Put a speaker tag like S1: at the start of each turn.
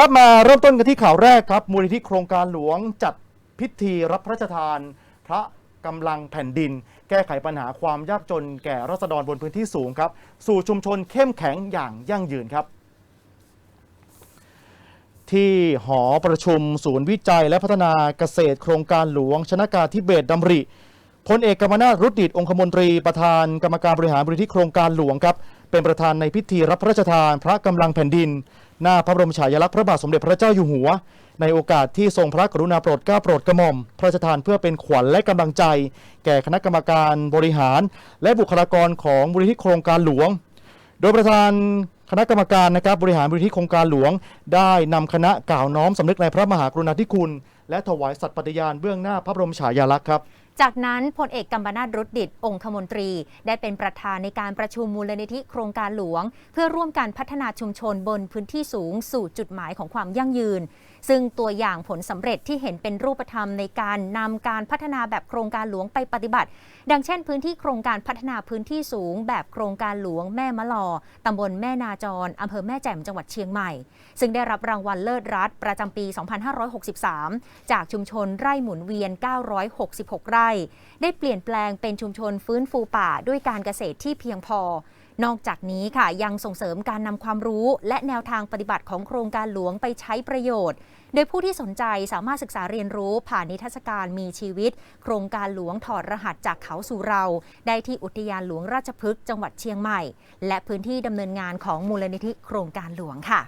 S1: ครับมาเริ่มต้นกันที่ข่าวแรกครับ มูลนิธิโครงการหลวงจัดพิธีรับพระราชทาน พระกำลังแผ่นดิน แก้ไขปัญหาความยากจนแก่รัษฎรบนพื้นที่สูงครับ สู่ชุมชนเข้มแข็งอย่างยั่งยืนครับ ที่หอประชุมศูนย์วิจัยและพัฒนาเกษตร โครงการหลวง ชนะการทิเบตดำริพลเอกกรรมนาถรุดิตองคมนตรีประธานกรรมการบริหารบริธิโครงการหลวงครับเป็นประธานในพิธีรับพระราชทาน พระกำลังแผ่นดิน หน้าพระบรมฉายาลักษณ์พระบาทสมเด็จพระเจ้าอยู่หัว ในโอกาสที่ทรงพระกรุณาโปรดเกล้าโปรดกระหม่อม พระราชทานเพื่อเป็นขวัญและกำลังใจ แก่คณะกรรมการบริหาร และบุคลากรของบริธิโครงการหลวง โดยประธานคณะกรรมการนะครับบริหารบริธิโครงการหลวง ได้นำคณะกล่าวน้อมสำนึกในพระมหากรุณาธิคุณ และถวายสัตย์ปฏิญาณเบื้องหน้าพระบรมฉายาลักษณ์ครับ
S2: จากนั้นพลเอกกัมปนาตรุดดิตองคมนตรี ได้เป็นประธานในการประชุมมูลนิธิโครงการหลวง เพื่อร่วมการพัฒนาชุมชนบนพื้นที่สูงสู่จุดหมายของความยั่งยืน ซึ่งตัวอย่างผลสำเร็จที่เห็นเป็นรูปธรรมในการนำการพัฒนาแบบโครงการหลวงไปปฏิบัติ ดังเช่น พื้นที่โครงการพัฒนาพื้นที่สูง แบบโครงการหลวงแม่มะลอตำบลแม่นาจรอำเภอแม่แจ่มจังหวัดเชียงใหม่ ซึ่งได้รับรางวัลเลิศรัฐประจำปี 2563 จากชุมชนไร่หมุนเวียน 966 ไร่ร่ได้เปลี่ยนแปลงเป็นชุมชนฟื้นฟูป่าด้วยการเกษตรที่เพียงพอ นอกจากนี้ค่ะยังส่งเสริมการนำความรู้ และแนวทางปฏิบัติของโครงการหลวงไปใช้ประโยชน์ โดยผู้ที่สนใจสามารถศึกษาเรียนรู้ผ่านนิทรรศการมีชีวิต โครงการหลวงถอดรหัสจากเขาสู่เรา ได้ที่อุทยานหลวงราชพฤกษ์จังหวัดเชียงใหม่ และพื้นที่ดำเนินงานของมูลนิธิโครงการหลวงค่ะ